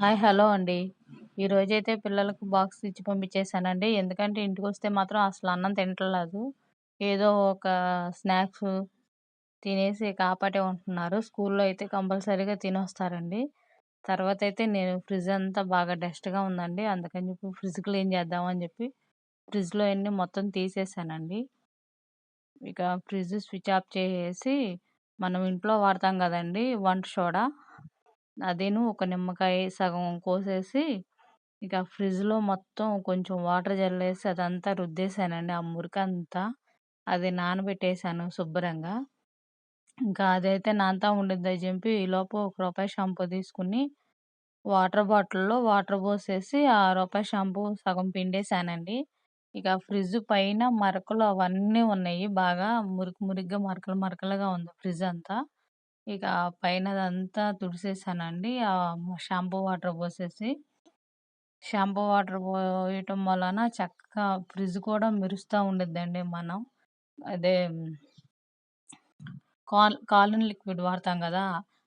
Hi hello అండి. ఈరోజైతే పిల్లలకు బాక్స్ ఇచ్చి పంపించేశానండి. ఎందుకంటే ఇంటికి వస్తే మాత్రం అసలు అన్నం తింటలేదు. ఏదో ఒక స్నాక్స్ తినేసి కాపాటే ఉంటున్నారు. స్కూల్లో అయితే కంపల్సరీగా తినొస్తారండి. తర్వాత అయితే నేను ఫ్రిడ్జ్ అంతా బాగా డస్ట్గా ఉందండి. అందుకని చెప్పి ఫ్రిడ్జ్ క్లీన్ చేద్దామని చెప్పి ఫ్రిడ్జ్లో అన్ని మొత్తం తీసేసానండి ఇక ఫ్రిడ్జ్ స్విచ్ ఆఫ్ చేసేసి మనం ఇంట్లో వాడతాం కదండి వంట సోడా. అదేను ఒక నిమ్మకాయ సగం కోసేసి ఇక ఫ్రిడ్జ్లో మొత్తం కొంచెం వాటర్ జల్లేసి అదంతా రుద్దేశానండి ఆ మురికంతా అది నానబెట్టేశాను శుభ్రంగా. ఇంకా అదైతే నాంతా ఉండిద్దని చెప్పి ఈలోపు ఒక రూపాయి షాంపూ తీసుకుని వాటర్ బాటిల్లో వాటర్ పోసేసి ఆ రూపాయి షాంపూ సగం పిండేశానండి ఇక ఫ్రిడ్జ్ పైన మరకలు అవన్నీ ఉన్నాయి. బాగా మురికి మురికిగా మరకలు మరకలుగా ఉంది ఫ్రిడ్జ్ అంతా. ఇక పైనదంతా తుడిసేసానండి. ఆ షాంపూ వాటర్ పోసేసి షాంపూ వాటర్ పోయటం వలన చక్కగా ఫ్రిడ్జ్ కూడా మెరుస్తూ ఉండిద్దండి మనం. అదే కాల్ కాలన్ లిక్విడ్ వాడతాం కదా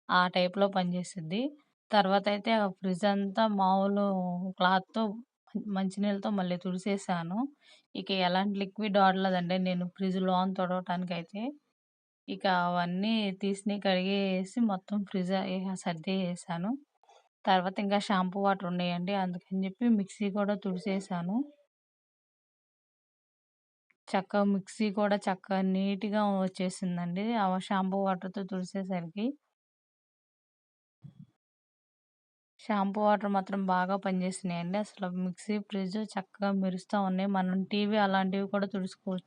ఆ టైప్లో పనిచేసిద్ది. తర్వాత అయితే ఆ ఫ్రిడ్జ్ అంతా మామూలు క్లాత్తో మంచినీళ్ళతో మళ్ళీ తుడిసేసాను. ఇక ఎలాంటి లిక్విడ్ వాడలేదండి. నేను ఫ్రిడ్జ్ లోన్ తొడవటానికి అయితే ఇక అవన్నీ తీసి కడిగేసి మొత్తం ఫ్రిడ్జ్ సర్దేసాను. తర్వాత ఇంకా షాంపూ వాటర్ ఉన్నాయండి అందుకని చెప్పి మిక్సీ కూడా తుడిసేసాను. చక్కగా మిక్సీ కూడా చక్కగా నీట్గా వచ్చేసిందండి ఆ షాంపూ వాటర్తో తుడిసేసరికి. షాంపూ వాటర్ మాత్రం బాగా పనిచేసినాయండి అసలు మిక్సీ ఫ్రిడ్జ్ చక్కగా మెరుస్తూ ఉన్నాయి. మనం టీవీ అలాంటివి కూడా తుడుచుకోవచ్చు.